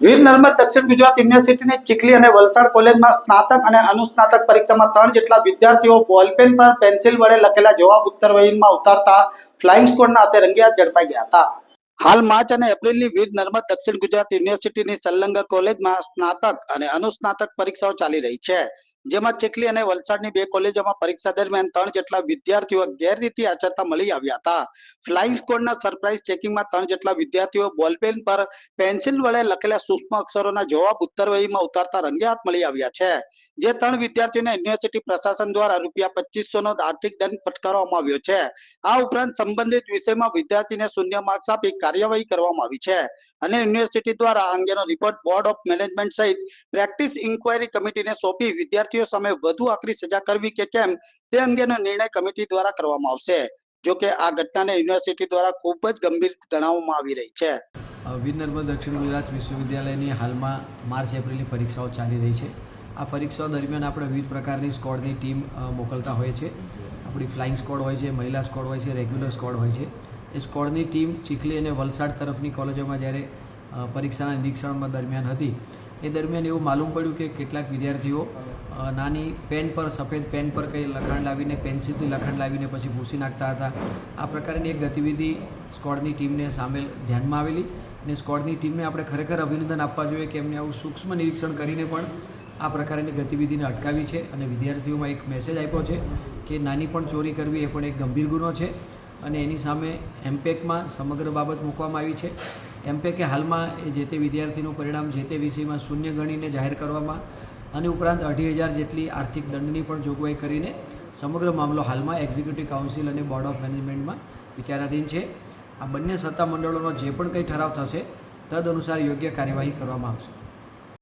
વીર નર્મદ દક્ષિણ ગુજરાત યુનિવર્સિટીની ચીખલી અને વલસાડ કોલેજમાં સ્નાતક અને અનુસ્નાતક પરીક્ષામાં ત્રણ જેટલા વિદ્યાર્થીઓ બોલપેન પર પેન્સિલ વડે લખેલા જવાબ ઉત્તર વહીનમાં ઉતારતા ફ્લાઇંગ સ્કોડના હાથે રંગિયાત ઝડપાઈ ગયા હતા. હાલ માર્ચ અને એપ્રિલની વીર નર્મદ દક્ષિણ ગુજરાત યુનિવર્સિટીની સંલગ્ન કોલેજમાં સ્નાતક અને અનુસ્નાતક પરીક્ષાઓ ચાલી રહી છે. જેમાં ચીખલી અને વલસાડની બે કોલેજોમાં પરીક્ષા દરમિયાન ત્રણ જેટલા વિદ્યાર્થીઓ ગેરરીતિ આચરતા મળી આવ્યા હતા. ફ્લાઇંગ સ્કોડના સરપ્રાઇઝ ચેકિંગમાં ત્રણ જેટલા વિદ્યાર્થીઓ બોલપેન પર પેન્સિલ વડે લખેલા સૂક્ષ્મ અક્ષરોના જવાબ ઉત્તરવહીમાં ઉતારતા રંગે હાથ મળી આવ્યા છે. જે ત્રણ વિદ્યાર્થીઓને યુનિવર્સિટી પ્રશાસન દ્વારા રૂપિયા પચીસો નો આર્થિક દંડ ફટકારવામાં આવ્યો છે. આ ઉપરાંત સંબંધિત વિષયમાં વિદ્યાર્થીને શૂન્ય માર્ક્સ આપી કાર્યવાહી કરવામાં આવી છે અને યુનિવર્સિટી દ્વારા અંગેનો રિપોર્ટ બોર્ડ ઓફ મેનેજમેન્ટ સહિત પ્રેક્ટિસ ઇન્કવાયરી કમિટીને સોંપી વિદ્યાર્થીઓ સામે વધુ આકરી સજા કરવી કે કેમ તે અંગેનો નિર્ણય કમિટી દ્વારા કરવામાં આવશે, જો કે આ ઘટનાને યુનિવર્સિટી દ્વારા ખૂબ જ ગંભીર ગણાવવામાં આવી રહી છે. વિનર્મદ દક્ષિણ ગુજરાત વિશ્વવિદ્યાલયની હાલમાં માર્ચ એપ્રિલની પરીક્ષાઓ ચાલી રહી છે. આ પરીક્ષાઓ દરમિયાન આપણે વિવિધ પ્રકારની સ્કોડની ટીમ મોકલતા હોઈએ છીએ. આપણી ફ્લાઇંગ સ્કોડ હોય છે, મહિલા સ્કોડ હોય છે રેગ્યુલર સ્કોડ હોય છે. એ સ્કોડની ટીમ ચીખલી અને વલસાડ તરફની કોલેજોમાં જ્યારે પરીક્ષાના નિરીક્ષણમાં દરમિયાન હતી, એ દરમિયાન એવું માલુમ પડ્યું કે કેટલાક વિદ્યાર્થીઓ નાની પેન પર, સફેદ પેન પર કંઈ લખાણ લાવીને પેન્સિલથી લખાણ લાવીને પછી ભૂસી નાખતા હતા. આ પ્રકારની એક ગતિવિધિ સ્કોડની ટીમને સામેલ ધ્યાનમાં આવેલી અને સ્કોડની ટીમને આપણે ખરેખર અભિનંદન આપવા જોઈએ કે એમને આવું સૂક્ષ્મ નિરીક્ષણ કરીને પણ આ પ્રકારની ગતિવિધિને અટકાવી છે અને વિદ્યાર્થીઓમાં એક મેસેજ આપ્યો છે કે નાની પણ ચોરી કરવી એ પણ એક ગંભીર ગુનો છે અને એની સામે એમપેકમાં સમગ્ર બાબત મૂકવામાં આવી છે. એમપેકે હાલમાં એ જે તે વિદ્યાર્થીનું પરિણામ જે તે વિષયમાં શૂન્ય ગણીને જાહેર કરવામાં અને ઉપરાંત અઢી હજાર જેટલી આર્થિક દંડની પણ જોગવાઈ કરીને સમગ્ર મામલો હાલમાં એક્ઝિક્યુટિવ કાઉન્સિલ અને બોર્ડ ઓફ મેનેજમેન્ટમાં વિચારાધીન છે. આ બંને સત્તા મંડળોનો જે પણ કંઈ ઠરાવ થશે તદ અનુસાર યોગ્ય કાર્યવાહી કરવામાં આવશે.